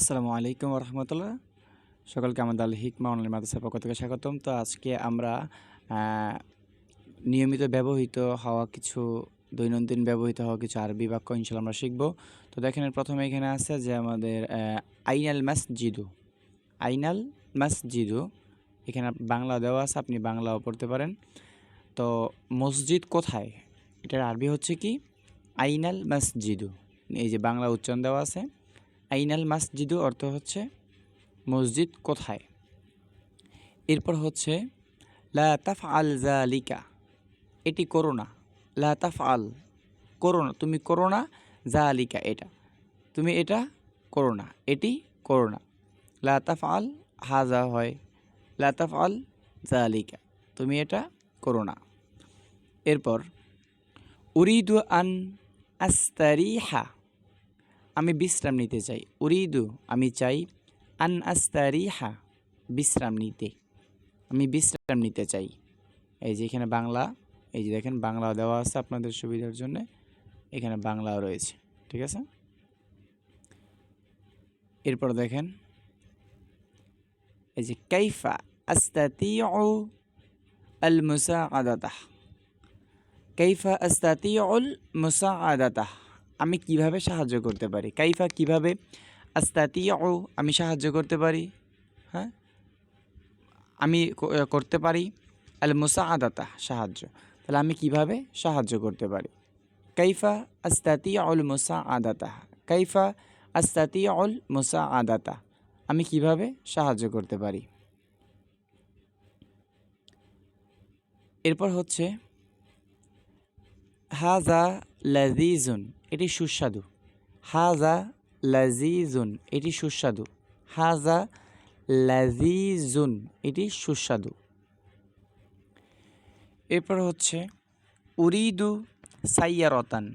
আসসালামু আলাইকুম রহমতুল্লাহ সকলকে আমাদের আল হিকমা অনলাইন মাদ্রাসার পক্ষ থেকে স্বাগতম। তো আজকে আমরা নিয়মিত ব্যবহৃত হওয়া কিছু, দৈনন্দিন ব্যবহৃত হওয়া কিছু আরবি বাক্য ইনশাল্লাহ আমরা শিখব। তো দেখেন প্রথমে এখানে আছে যে আমাদের আইনাল মসজিদু। আইনাল মসজিদু, এখানে বাংলা দেওয়া আছে, আপনি বাংলাও পড়তে পারেন। তো মসজিদ কোথায়? এটার আরবি হচ্ছে কি? আইনাল মসজিদু। এই যে বাংলা উচ্চারণ দেওয়া আছে। আইনাল মসজিদু অর্থ হচ্ছে মসজিদ কোথায়? এরপর হচ্ছে, লা তাফ আল জালিকা এটি করো না। লা তাফ আল করো না। তুমি করো না জালিকা এটা। তুমি এটা করো না, এটি করো না। লা তাফ আল হাজা হয়। লা তাফ আল জালিকা তুমি এটা করো না। এরপর, উরিদু আন আস্তারিহা। আমি বিশ্রাম নিতে চাই। উরিদু, আমি চাই আন আস্তারিহা বিশ্রাম নিতে। আমি বিশ্রাম নিতে চাই। এই যে এখানে বাংলা, এই যে দেখেন বাংলা দেওয়া আছে আপনাদের সুবিধার জন্য। এখানে বাংলাও রয়েছে, ঠিক আছে? এরপর দেখেন, এই যে কাইফা আস্তাতিউ আল মুসাআদাতাহ। কাইফা আস্তাতি উল মুসা মুসাআদাতাহ। আমি কীভাবে সাহায্য করতে পারি? কাইফা কীভাবে? আস্তাতিউ, আমি সাহায্য করতে পারি। হ্যাঁ? আমি করতে পারি। আল মুসাআদাতা সাহায্য। তাহলে আমি কীভাবে সাহায্য করতে পারি? কাইফা আস্তাতিউল মুসাআদাতা কাইফা আস্তাতিউল মুসাআদাতা। আমি কীভাবে সাহায্য করতে পারি? এরপর হচ্ছে হাজা লাজিজুন এটি সুস্বাদু। হাজা লাজিজুন, এটি সুস্বাদু। হাজা লাজিজুন, এটি সুস্বাদু। এরপর হচ্ছে, উরিদু সাইয়ারতান।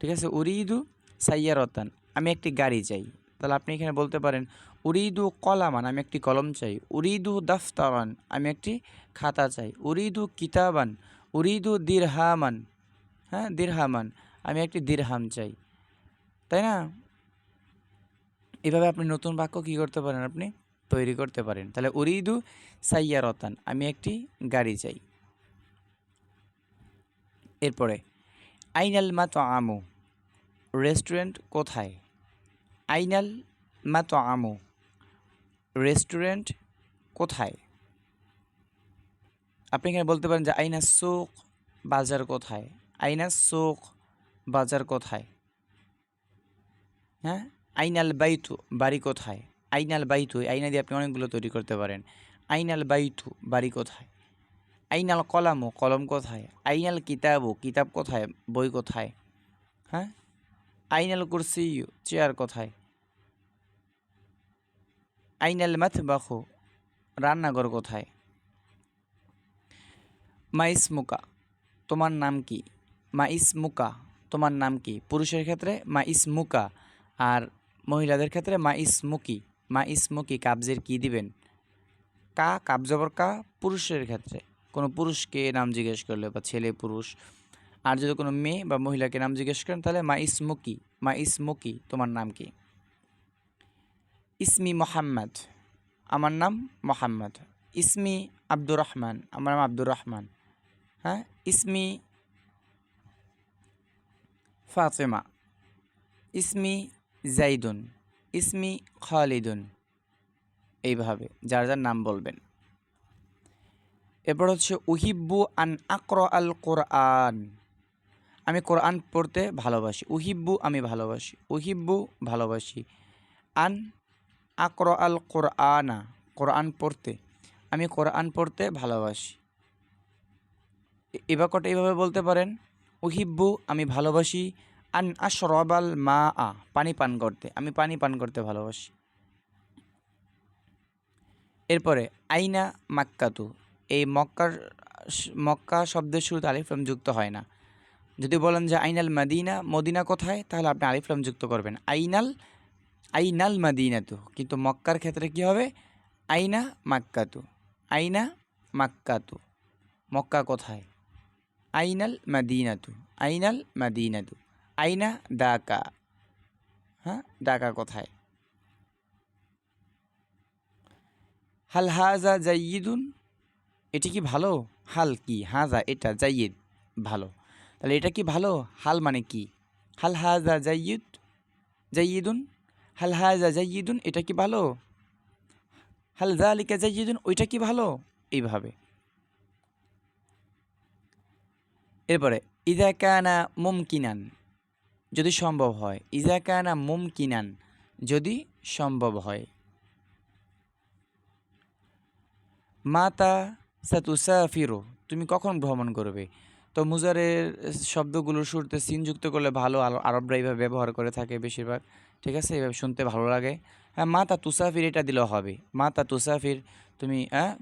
ঠিক আছে? উরিদু সাইয়ারতান। আমি একটি গাড়ি চাই। তাহলে আপনি এখানে বলতে পারেন, উরিদু কলামান, আমি একটি কলম চাই। উরিদু দাফতারান, আমি একটি খাতা চাই। উরিদু কিতাবান, উরিদু দিরহামান। হ্যাঁ? দিরহামান। আমি একটি দিরহাম চাই। তাই না? এভাবে আপনি নতুন বাক্য কী করতে পারেন আপনি? তৈরি করতে পারেন। তাহলে উরিদু সাইয়ারতান, আমি একটি গাড়ি চাই। এরপরে, আইনাল মা তো আমু রেস্টুরেন্ট কোথায়? আইনাল মা তো আমু রেস্টুরেন্ট কোথায়? আপনি এখানে বলতে পারেন যে আইনা সুক বাজার কোথায়? আইনা সুক বাজার কোথায়? হ্যাঁ? আইনাল বাইতু, বাড়ি কোথায়? আইনাল বাইতু আইনা দিয়ে আপনি অনেকগুলো তৈরি করতে পারেন। আইনাল বাইতু, বাড়ি কোথায়? আইনাল কলামু, কলম কোথায়? আইনাল কিতাবু, কিতাব কোথায়? বই কোথায়? হ্যাঁ? আইনাল কুরসিয়ু, চেয়ার কোথায়? আইনাল মাথবাখু রান্নাঘর কোথায়? মা ইসমুকা তোমার নাম কি? মা ইসমুকা তোমার নাম কি? পুরুষের ক্ষেত্রে মা ইসমুকা আর মহিলাদের ক্ষেত্রে মা ইসমুকি মা ইসমুকি কাবজের কি দিবেন? কা কাবজবর কা, পুরুষের ক্ষেত্রে। কোনো পুরুষকে নাম জিজ্ঞেস করলে বা ছেলে পুরুষ, আর যদি কোনো মেয়ে বা মহিলাকে নাম জিজ্ঞেস করেন, তাহলে মা ইসমুকি মা ইসমুকি তোমার নাম কি? ইসমি মোহাম্মদ, আমার নাম মোহাম্মদ। ইসমি আব্দুর রহমান, আমার নাম আব্দুর রহমান। হ্যাঁ? ইসমি ফাতেমা। ইসমি জাইদুন ইসমি খালিদুন। এইভাবে, যার যার নাম বলবেন। এরপর হচ্ছে, উহিব্বু আন আকর আল কোরআন। আমি কোরআন পড়তে ভালোবাসি। উহিব্বু আমি ভালোবাসি। উহিব্বু ভালোবাসি। আন আকর আল কোরআনা, কোরআন পড়তে। আমি কোরআন পড়তে ভালোবাসি। এ- এ বাক্যটা এইভাবে বলতে পারেন উহিব্বু, আমি ভালোবাসি, আন আশরবাল মা আ পানি পান করতে, আমি পানি পান করতে ভালোবাসি। এরপরে, আইনা মাক্কাতু, এই মক্কার মক্কা শব্দের শুরুতে আলিফলাম যুক্ত হয় না। যদি বলেন যে আইনাল মাদিনা, মদিনা কোথায়? তাহলে আপনি আলিফলাম যুক্ত করবেন। আইনাল আইনাল মাদিনা মাদিনাতু, কিন্তু মক্কার ক্ষেত্রে কি হবে? আইনা মাক্কাতু আইনা মাক্কাতু, মক্কা কোথায়? আইনাল মাদিনাতু আইনাল মাদিনাতু। আইনা ডাকা হ্যাঁ ডাকা কোথায়? হাল হাজা জাইয়িদুন, এটি কি ভালো? হাল কি? হাজা, এটা জাইয়িদ, ভালো। তাহলে এটা কি ভালো? হাল মানে কি? হাল হাজা জাইয়িদ, জাইয়িদুন? হাল হাজা জাইয়িদুন, এটা কি ভালো? হাল জালিকা জাইয়িদুন, ওইটা কি ভালো? এইভাবে। এরপরে ইদা কানা মুমকিনান যদি সম্ভব হয়। ইজা কানা মুমকিনান যদি সম্ভব হয়। মাতা সাতুসাফিরো তুমি কখন ভ্রমণ করবে? তো মুজারের শব্দগুলো শুরুতে সিন যুক্ত করলে ভালো আরবরা এইভাবে ব্যবহার করে থাকে বেশিরভাগ। ঠিক আছে? এইভাবে শুনতে ভালো লাগে। হ্যাঁ মাতা তুসাফির এটা দিলেও হবে। মাতা তুসাফির তুমি হ্যাঁ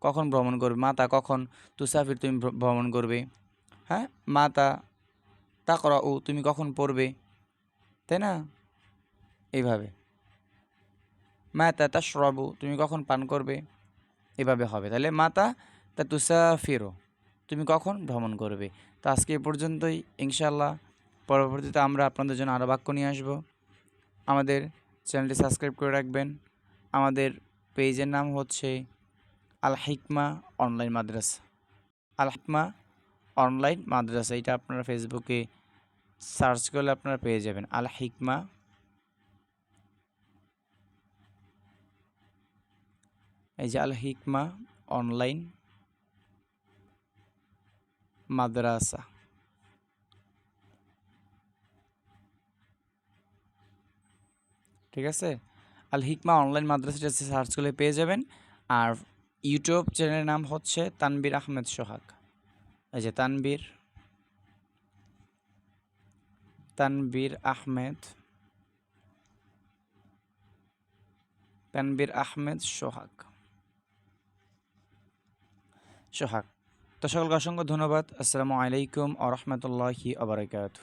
কখন ভ্রমণ করবে? মাতা কখন তুসাফির তুমি ভ্র- ভ্রমণ করবে? হ্যাঁ? মাতা তাকরা ও তুমি কখন পড়বে? তাই না? এইভাবে। মাতা তাশরাবু, তুমি কখন পান করবে? এভাবে হবে। তাহলে মাতা তা তুসাফিরো তুমি কখন ভ্রমণ করবে? তো আজকে এ পর্যন্তই। ইনশাল্লাহ পরবর্তীতে আমরা আপনাদের জন্য আরও বাক্য নিয়ে আসব। আমাদের চ্যানেলটি সাবস্ক্রাইব করে রাখবেন। আমাদের পেজের নাম হচ্ছে আল হিকমা অনলাইন মাদ্রাসা। আল হিকমা অনলাইন মাদ্রাসা, এটা আপনারা ফেসবুকে সার্চ করলে আপনারা পেয়ে যাবেন। আল হিকমা। এই যে আল হিকমা অনলাইন মাদ্রাসা। ঠিক আছে? আল হিকমা অনলাইন মাদ্রাসাটা সার্চ করলে পেয়ে যাবেন। আর ইউটিউব চ্যানেলের নাম হচ্ছে তানবীর আহমেদ সোহাগ। এই যে তানবীর তানবীর আহমেদ তানবীর আহমেদ সোহাগ। সোহাগ। তো সকলকে অসংখ্য ধন্যবাদ। আসসালামু আলাইকুম আ রহমতুল্লাহি আবরকাত